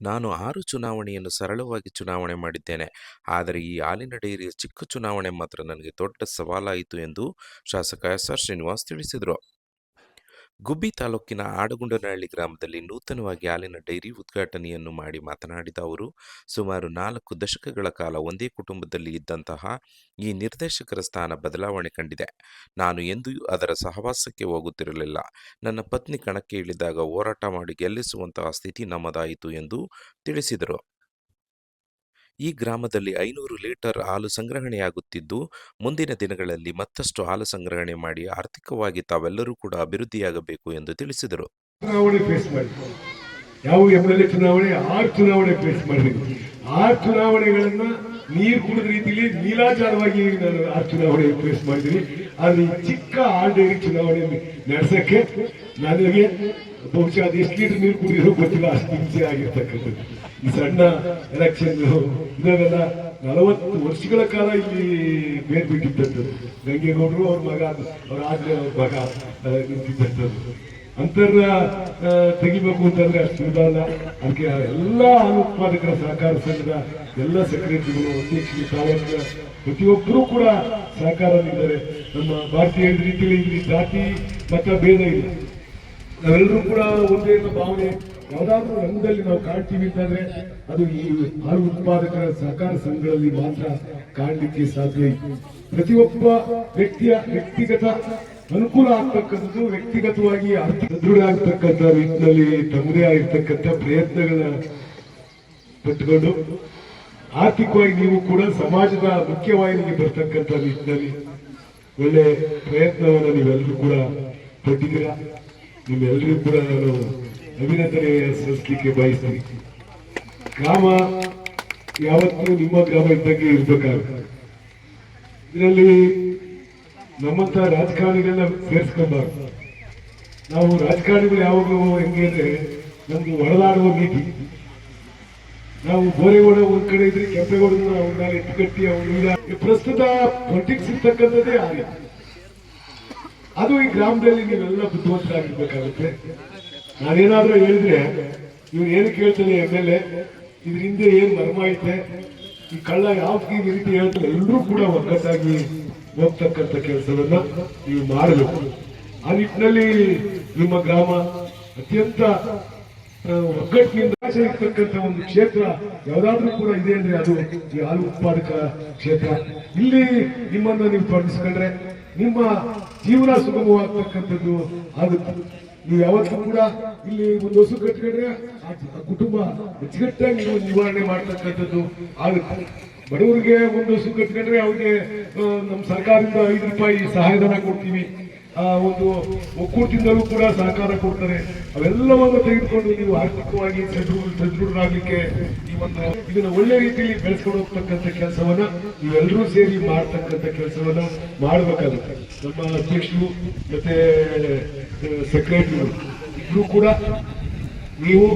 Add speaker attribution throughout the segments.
Speaker 1: ನಾನು ಆರು ಚುನಾವಣೆಯನ್ನು ಸರಳವಾಗಿ ಚುನಾವಣೆ ಮಾಡಿದ್ದೇನೆ. ಆದರೆ ಈ ಹಾಲಿನ ಡೈರಿಯ ಚಿಕ್ಕ ಚುನಾವಣೆ ಮಾತ್ರ ನನಗೆ ದೊಡ್ಡ ಸವಾಲಾಯಿತು ಎಂದು ಶಾಸಕ ಎಸ್ ಆರ್ ಶ್ರೀನಿವಾಸ್ ತಿಳಿಸಿದರು. ಗುಬ್ಬಿ ತಾಲೂಕಿನ ಆಡಗುಂಡನಹಳ್ಳಿ ಗ್ರಾಮದಲ್ಲಿ ನೂತನವಾಗಿ ಹಾಲಿನ ಡೈರಿ ಉದ್ಘಾಟನೆಯನ್ನು ಮಾಡಿ ಮಾತನಾಡಿದ ಅವರು, ಸುಮಾರು ನಾಲ್ಕು ದಶಕಗಳ ಕಾಲ ಒಂದೇ ಕುಟುಂಬದಲ್ಲಿ ಇದ್ದಂತಹ ಈ ನಿರ್ದೇಶಕರ ಸ್ಥಾನ ಬದಲಾವಣೆ ಕಂಡಿದೆ. ನಾನು ಎಂದೂ ಅದರ ಸಹವಾಸಕ್ಕೆ ಹೋಗುತ್ತಿರಲಿಲ್ಲ. ನನ್ನ ಪತ್ನಿ ಕಣಕ್ಕೆ ಇಳಿದಾಗ ಹೋರಾಟ ಮಾಡಿ ಗೆಲ್ಲಿಸುವಂತಹ ಸ್ಥಿತಿ ನಮ್ಮದಾಯಿತು ಎಂದು ತಿಳಿಸಿದರು. ಈ ಗ್ರಾಮದಲ್ಲಿ ಐನೂರು ಲೀಟರ್ ಹಾಲು ಸಂಗ್ರಹಣೆಯಾಗುತ್ತಿದ್ದು, ಮುಂದಿನ ದಿನಗಳಲ್ಲಿ ಮತ್ತಷ್ಟು ಹಾಲು ಸಂಗ್ರಹಣೆ ಮಾಡಿ ಆರ್ಥಿಕವಾಗಿ ತಾವೆಲ್ಲರೂ ಕೂಡ ಅಭಿವೃದ್ಧಿಯಾಗಬೇಕು ಎಂದು ತಿಳಿಸಿದರು.
Speaker 2: ಚುನಾವಣೆ ಚುನಾವಣೆ? ಆರು ಚುನಾವಣೆ ಆರು ಚುನಾವಣೆಗಳನ್ನ ನೀರು ಕುಡಿದ ರೀತಿಯಲ್ಲಿ ನೀಲಾಚಾರವಾಗಿ ನಾನು ಆ ಚುನಾವಣೆ ಫೇಸ್ ಮಾಡಿದ್ದೀನಿ. ಈ ಚಿಕ್ಕ ಆರ್ ಡೈರಿ ಚುನಾವಣೆ ನಡೆಸಕ್ಕೆ, ನನಗೆ ಬಹುಶಃ ಅದು ಎಷ್ಟು ಲೀಟರ್ ನೀರು ಕುಡಿದ್ರು ಗೊತ್ತಿಲ್ಲ, ಅಷ್ಟು ಹಿಂಸೆ ಆಗಿರ್ತಕ್ಕಂಥದ್ದು. ಈ ಸಣ್ಣ ಎಲೆಕ್ಷನ್ ಇದೆಲ್ಲ ನಲವತ್ತು ವರ್ಷಗಳ ಕಾಲ ಇಲ್ಲಿ ಬೇರ್ಬಿಟ್ಟಿದ್ದದ್ದು. ಗಂಗೇಗೌಡರು ಅವ್ರ ಮಗ, ಅವ್ರ ಆದ್ರೆ ಅವ್ರ ಮಗ ನಿಂತಿದ್ದಂಥದ್ದು ಅಂತರ ತೆಗಿಬೇಕು ಅಂತಂದ್ರೆ ಅಷ್ಟು ಸುಲಭ ಅದಕ್ಕೆ ಎಲ್ಲ ಹಾಲು ಸಹಕಾರ ಸಂಘದ ಎಲ್ಲ ಸೆಕ್ರೆಟರಿಗಳು ಅಧ್ಯಕ್ಷರು ತಾಲೂಕಿನ ಪ್ರತಿಯೊಬ್ಬರೂ ಕೂಡ ಸಹಕಾರ ನೀಡಿದ್ದಾರೆ ನಮ್ಮ ಭಾರತೀಯ ರೀತಿಯಲ್ಲಿ ಇಲ್ಲಿ ಜಾತಿ, ಮತ, ಭೇದ ಇಲ್ಲ. ನಾವೆಲ್ಲರೂ ಕೂಡ ಒಂದೇ ಭಾವನೆ. ಯಾವ್ದಾದ್ರು ರಂಗದಲ್ಲಿ ನಾವು ಕಾಣ್ತೀವಿ ಅಂತಂದ್ರೆ ಅದು ಈ ಹಾಲು ಉತ್ಪಾದಕರ ಸಹಕಾರ ಸಂಘಗಳಲ್ಲಿ ಮಾತ್ರ ಕಾಣಲಿಕ್ಕೆ ಸಾಧ್ಯ ಇತ್ತು ಪ್ರತಿಯೊಬ್ಬ ವ್ಯಕ್ತಿಯ ವ್ಯಕ್ತಿಗತ ಅನುಕೂಲ ಆಗ್ತಕ್ಕಂಥದ್ದು ವ್ಯಕ್ತಿಗತವಾಗಿ ಸದೃಢ ಆಗ್ತಕ್ಕಂಥ ರೀತಿಯಲ್ಲಿ ತಮ್ಮದೇ ಆಗಿರ್ತಕ್ಕಂಥ ಪ್ರಯತ್ನಗಳನ್ನ ಪಟ್ಟುಕೊಂಡು ಆರ್ಥಿಕವಾಗಿ ನೀವು ಕೂಡ ಸಮಾಜದ ಮುಖ್ಯವಾಹಿನಿಗೆ ಬರ್ತಕ್ಕಂಥ ರೀತಿಯಲ್ಲಿ ಒಳ್ಳೆ ಪ್ರಯತ್ನವನ್ನು ನೀವೆಲ್ಲರೂ ಕೂಡ ಪಟ್ಟಿದ್ದೀರಾ? ನಿಮ್ಮೆಲ್ಲರಿಗೂ ಕೂಡ ನಾನು ಅಭಿನಂದನೆ ಸಲ್ಲಿಸಲಿಕ್ಕೆ ಬಯಸ್ತೀನಿ. ಗ್ರಾಮ ಯಾವತ್ತೂ ನಿಮ್ಮ ಗ್ರಾಮ ಇದ್ದಂಗೆ ಇರ್ಬೇಕಾಗುತ್ತೆ. ಇದರಲ್ಲಿ ನಮ್ಮಂತ ರಾಜಕಾರಣಿಗಳನ್ನ ಸೇರಿಸ್ಕೊಬಾರ್ದು ನಾವು ರಾಜಕಾರಣಿಗಳು ಯಾವಾಗಲೂ ಹೆಂಗೆ ಅಂದ್ರೆ ನಮ್ದು ಹೊಡೆದಾಡುವ ನೀತಿ. ನಾವು ಬೋರೆಗೌಡ ಒಂದ್ ಕಡೆ ಇದ್ರೆ ಕೆಂಪೇಗೌಡನ ಅವ್ರನ್ನ ಎತ್ತುಕಟ್ಟಿ ಅವ್ರ ಪ್ರಸ್ತುತ ಪೊಲಿಟಿಕ್ಸ್ ಇರ್ತಕ್ಕಂಥದ್ದೇ ಆ ರೀತಿ ಅದು ಈ ಗ್ರಾಮದಲ್ಲಿ ನೀವೆಲ್ಲ ಬುದ್ಧಿವಂತರಾಗಿರ್ಬೇಕಾಗುತ್ತೆ. ನಾನೇನಾದ್ರೂ ಹೇಳಿದ್ರೆ ಇವ್ರು ಏನು ಕೇಳ್ತಾನೆ ಎಂ ಎಲ್ ಎ, ಇದ್ರ ಹಿಂದೆ ಏನ್ ಮರ್ಮ ಐತೆ, ಈ ಕಳ್ಳ ಯಾವ ರೀತಿ ಹೇಳ್ತಾರೆ, ಎಲ್ಲರೂ ಕೂಡ ಒಗ್ಗಟ್ಟಾಗಿ ಹೋಗ್ತಕ್ಕಂಥ ಕೆಲಸವನ್ನ ನೀವು ಮಾಡಬೇಕು. ಆ ನಿಟ್ಟಿನಲ್ಲಿ ನಿಮ್ಮ ಗ್ರಾಮ ಅತ್ಯಂತ ಒಗ್ಗಟ್ಟಿನಿಂದ ಇರ್ತಕ್ಕಂಥ ಒಂದು ಕ್ಷೇತ್ರ ಯಾವ್ದಾದ್ರೂ ಕೂಡ ಇದೆ ಅಂದ್ರೆ ಅದು ಈ ಹಾಲು ಉತ್ಪಾದಕ ಕ್ಷೇತ್ರ. ಇಲ್ಲಿ ನಿಮ್ಮನ್ನ ನೀವು ತೊಡಗಿಸ್ಕೊಂಡ್ರೆ ನಿಮ್ಮ ಜೀವನ ಸುಗಮವಾಗ್ತಕ್ಕಂಥದ್ದು ಆಗುತ್ತೆ. ನೀವು ಯಾವತ್ತೂ ಕೂಡ ಇಲ್ಲಿ ಒಂದು ಹಸು ಕಟ್ಕೊಂಡ್ರೆ ಆ ಕುಟುಂಬ ಅಚ್ಚುಕಟ್ಟಾಗಿ ನೀವು ನಿವಾರಣೆ ಮಾಡ್ತಕ್ಕಂಥದ್ದು ಆಗುತ್ತೆ. ಬಡವರಿಗೆ ಒಂದು ಹಸು ಕಟ್ಕೊಂಡ್ರೆ ಅವ್ರಿಗೆ ನಮ್ಮ ಸರ್ಕಾರದಿಂದ ಐದು ರೂಪಾಯಿ ಸಹಾಯಧನ ಕೊಡ್ತೀವಿ. ಒಂದು ಒಕ್ಕೂಟದಿಂದಲೂ ಕೂಡ ಸಹಕಾರ ಕೊಡ್ತಾರೆ. ಅವೆಲ್ಲವನ್ನು ತೆಗೆದುಕೊಂಡು ನೀವು ಆರ್ಥಿಕವಾಗಿ ಸದೃಢ ಸದೃಢರಾಗಲಿಕ್ಕೆ ಈ ಒಂದು ಇದನ್ನ ಒಳ್ಳೆ ರೀತಿಯಲ್ಲಿ ಬೆಳೆಸ್ಕೊಂಡು ಹೋಗ್ತಕ್ಕಂಥ ಕೆಲಸವನ್ನ ನೀವೆಲ್ಲರೂ ಸೇರಿ ಮಾಡ್ತಕ್ಕಂಥ ಕೆಲಸವನ್ನ ಮಾಡಬೇಕಾಗುತ್ತೆ. ನಮ್ಮ ಅಧ್ಯಕ್ಷರು ಮತ್ತೆ ಸೆಕ್ರೆಟರಿ ಇಬ್ರು ಕೂಡ ನೀವು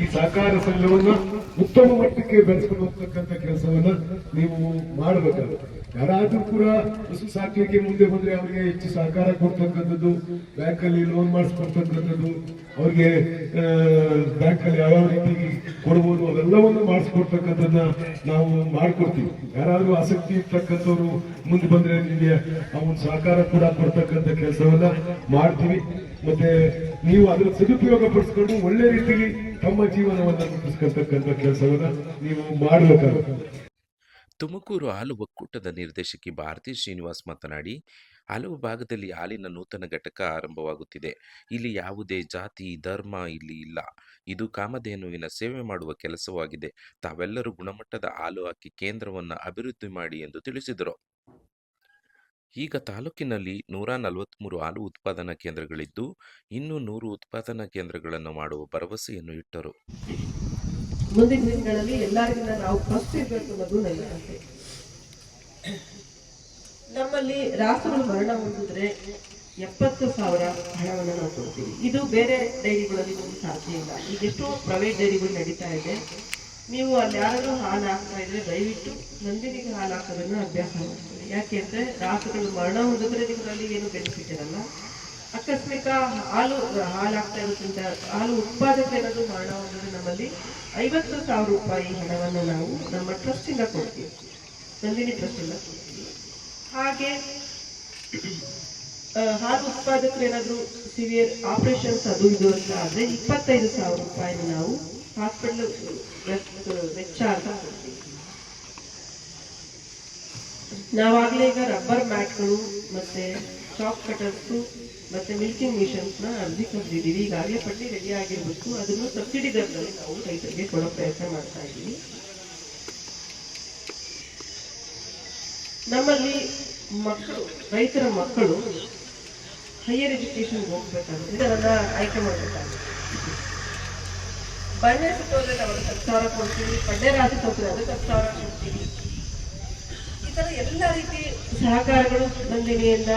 Speaker 2: ಈ ಸಹಕಾರ ಸಂಘವನ್ನ ಉತ್ತಮ ಮಟ್ಟಕ್ಕೆ ಬೆಳೆಸ್ಕೊಂಡು ಹೋಗ್ತಕ್ಕಂಥ ಕೆಲಸವನ್ನ ನೀವು ಮಾಡಬೇಕಾಗುತ್ತೆ. ಯಾರಾದ್ರೂ ಕೂಡ ಹಸು ಸಾಕ್ಲಿಕ್ಕೆ ಮುಂದೆ ಬಂದ್ರೆ ಅವರಿಗೆ ಹೆಚ್ಚು ಸಹಕಾರ ಕೊಡ್ತಕ್ಕಂಥದ್ದು ಬ್ಯಾಂಕಲ್ಲಿ ಲೋನ್ ಮಾಡಿಸ್ಕೊಡ್ತಕ್ಕಂಥದ್ದು, ಅವ್ರಿಗೆ ಬ್ಯಾಂಕಲ್ಲಿ ಯಾವ ರೀತಿ ಕೊಡ್ಬೋದು, ಅವೆಲ್ಲವನ್ನು ಮಾಡಿಸ್ಕೊಡ್ತಕ್ಕಂಥದ್ದನ್ನ ನಾವು ಮಾಡ್ಕೊಡ್ತೀವಿ. ಯಾರಾದ್ರೂ ಆಸಕ್ತಿ ಇರ್ತಕ್ಕಂಥವ್ರು ಮುಂದೆ ಬಂದ್ರೆ ನಿಮಗೆ ಒಂದು ಸಹಕಾರ ಕೂಡ ಕೊಡ್ತಕ್ಕಂಥ ಕೆಲಸವನ್ನ ಮಾಡ್ತೀವಿ. ಮತ್ತೆ ನೀವು ಅದರ ಸದುಪಯೋಗ ಪಡಿಸ್ಕೊಂಡು ಒಳ್ಳೆ ರೀತಿಯಲ್ಲಿ ತಮ್ಮ ಜೀವನವನ್ನು ರೂಪಿಸ್ಕೊಳ್ತಕ್ಕಂಥ ಕೆಲಸವನ್ನ ನೀವು ಮಾಡಬೇಕಾಗುತ್ತೆ.
Speaker 1: ತುಮಕೂರು ಹಾಲು ಒಕ್ಕೂಟದ ನಿರ್ದೇಶಕಿ ಭಾರತಿ ಶ್ರೀನಿವಾಸ್ ಮಾತನಾಡಿ ಹಲವು ಭಾಗದಲ್ಲಿ ಹಾಲಿನ ನೂತನ ಘಟಕ ಆರಂಭವಾಗುತ್ತಿದೆ. ಇಲ್ಲಿ ಯಾವುದೇ ಜಾತಿ, ಧರ್ಮ ಇಲ್ಲಿ ಇಲ್ಲ. ಇದು ಕಾಮಧೇನುವಿನ ಸೇವೆ ಮಾಡುವ ಕೆಲಸವಾಗಿದೆ. ತಾವೆಲ್ಲರೂ ಗುಣಮಟ್ಟದ ಹಾಲು ಹಾಕಿ ಕೇಂದ್ರವನ್ನು ಅಭಿವೃದ್ಧಿ ಮಾಡಿ ಎಂದು ತಿಳಿಸಿದರು. ಈಗ ತಾಲೂಕಿನಲ್ಲಿ ನೂರ ನಲವತ್ತ್ಮೂರು ಹಾಲು ಉತ್ಪಾದನಾ ಕೇಂದ್ರಗಳಿದ್ದು, ಇನ್ನೂ ನೂರು ಉತ್ಪಾದನಾ ಕೇಂದ್ರಗಳನ್ನು ಮಾಡುವ ಭರವಸೆಯನ್ನು ಇಟ್ಟರು.
Speaker 3: ಮುಂದಿನ ದಿನಗಳಲ್ಲಿ ಎಲ್ಲರಿಗಿಂತ ನಾವು ಫಸ್ಟ್ ಇರಬೇಕು ಅನ್ನೋದು ನನ್ನ ಆಸೆ. ನಮ್ಮಲ್ಲಿ ರಾಸುಗಳು ಮರಣ ಹೊಂದಿದ್ರೆ ಎಪ್ಪತ್ತು ಸಾವಿರ ಹಣವನ್ನು ನಾವು ಕೊಡ್ತೀವಿ. ಇದು ಬೇರೆ ಡೈರಿಗಳಲ್ಲಿ ನಮ್ಗೆ ಸಾಧ್ಯ ಇಲ್ಲ. ಈಗ ಎಷ್ಟೋ ಪ್ರೈವೇಟ್ ಡೈರಿಗಳು ನಡೀತಾ ಇದೆ. ನೀವು ಅಲ್ಲಿ ಯಾರಾದರೂ ಹಾಲು ಹಾಕ್ತಾ ಇದ್ರೆ ದಯವಿಟ್ಟು ನಂದಿನಿಗೆ ಹಾಲು ಹಾಕೋದನ್ನು ಅಭ್ಯಾಸ ಮಾಡ್ತೀವಿ ಯಾಕೆ ಅಂದರೆ ರಾಸುಗಳು ಮರಣ ಹೊಂದಿದ್ರೆ ನಿಮ್ಗೆ ಏನು ಬೆನಿಫಿಟ್ ಇರಲ್ಲ. ಆಕಸ್ಮಿಕ ಹಾಲು, ಹಾಲಾಗ್ತಾ ಇರೋದ್ರಿಂದ ಹಾಲು ಉತ್ಪಾದಕರದು ಮರಣ ಹೊಂದಿದ್ರೆ ನಮ್ಮಲ್ಲಿ ಐವತ್ತು ಸಾವಿರ ರೂಪಾಯಿ ಹಣವನ್ನು ನಾವು ನಮ್ಮ ಟ್ರಸ್ಟಿಂದ ಕೊಡ್ತೀವಿ. ನಂದಿನಿ ಟ್ರಸ್ಟಿಂದ ಕೊಡ್ತೀವಿ ಹಾಗೆ ಹಾಲು ಉತ್ಪಾದಕರು ಏನಾದ್ರು ಸಿವಿಯರ್ ಆಪರೇಷನ್ಸ್ ಅದು ಇದು ಅಂತ ಆದ್ರೆ ಇಪ್ಪತ್ತೈದು ಸಾವಿರ ರೂಪಾಯಿನ ನಾವು ಹಾಸ್ಪಿಟಲ್ ವೆಚ್ಚ ಅಂತ ಕೊಡ್ತೀವಿ. ನಾವಾಗಲೇ ಈಗ ರಬ್ಬರ್ ಮ್ಯಾಟ್ಗಳು ಮತ್ತೆ ಚಾಕ್ ಕಟರ್ಸು ಮತ್ತೆ ಮಿಲ್ಕಿಂಗ್ ಮಿಷನ್ಸ್ನ ಅರ್ಜಿ ಕೊಟ್ಟಿದ್ದೀವಿ. ಈಗಾಗಲೇ ಪಟ್ಟಿ ರೆಡಿ ಆಗಿರ್ಬೇಕು. ಅದನ್ನು ಸಬ್ಸಿಡಿ ದರದಲ್ಲಿ ನಾವು ರೈತರಿಗೆ ಕೊಡೋ ಪ್ರಯತ್ನ ಮಾಡ್ತಾ ಇದ್ದೀವಿ. ನಮ್ಮಲ್ಲಿ ಮಕ್ಕಳು, ರೈತರ ಮಕ್ಕಳು ಹೈಯರ್ ಎಜುಕೇಶನ್ ಹೋಗ್ಬೇಕಾಗುತ್ತೆ. ಅದನ್ನ ಆಯ್ಕೆ ಮಾಡಬೇಕಾಗುತ್ತೆ. ಬಂಡೆ ಸುತ್ತೋದ್ರೆ ನಾವು ಹತ್ತು ಸಾವಿರ ಕೊಡ್ತೀವಿ. ಬಂಡೆ ರಾಶಿ ತೋದ್ರೆ ಅದಕ್ಕೆ ಹತ್ತು ಸಾವಿರ ಕೊಡ್ತೀವಿ. ಈ ಥರ ಎಲ್ಲ ರೀತಿ ಸಹಕಾರಗಳು ನಂದಿನಿಯಿಂದ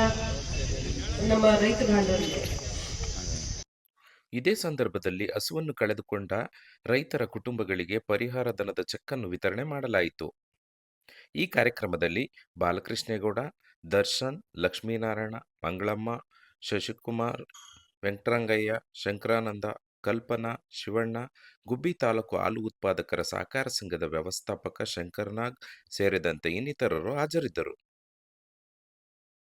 Speaker 3: ನಮ್ಮ ರೈತ ಬಾಂಧವರಿಗೆ.
Speaker 1: ಇದೇ ಸಂದರ್ಭದಲ್ಲಿ ಹಸುವನ್ನು ಕಳೆದುಕೊಂಡ ರೈತರ ಕುಟುಂಬಗಳಿಗೆ ಪರಿಹಾರ ಧನದ ಚೆಕ್ಕನ್ನು ವಿತರಣೆ ಮಾಡಲಾಯಿತು. ಈ ಕಾರ್ಯಕ್ರಮದಲ್ಲಿ ಬಾಲಕೃಷ್ಣೇಗೌಡ, ದರ್ಶನ್, ಲಕ್ಷ್ಮೀನಾರಾಯಣ, ಮಂಗಳಮ್ಮ, ಶಶಿಕುಮಾರ್, ವೆಂಕಟರಂಗಯ್ಯ, ಶಂಕರಾನಂದ, ಕಲ್ಪನಾ, ಶಿವಣ್ಣ, ಗುಬ್ಬಿ ತಾಲೂಕು ಹಾಲು ಉತ್ಪಾದಕರ ಸಹಕಾರ ಸಂಘದ ವ್ಯವಸ್ಥಾಪಕ ಶಂಕರ್ನಾಗ್ ಸೇರಿದಂತೆ ಇನ್ನಿತರರು ಹಾಜರಿದ್ದರು.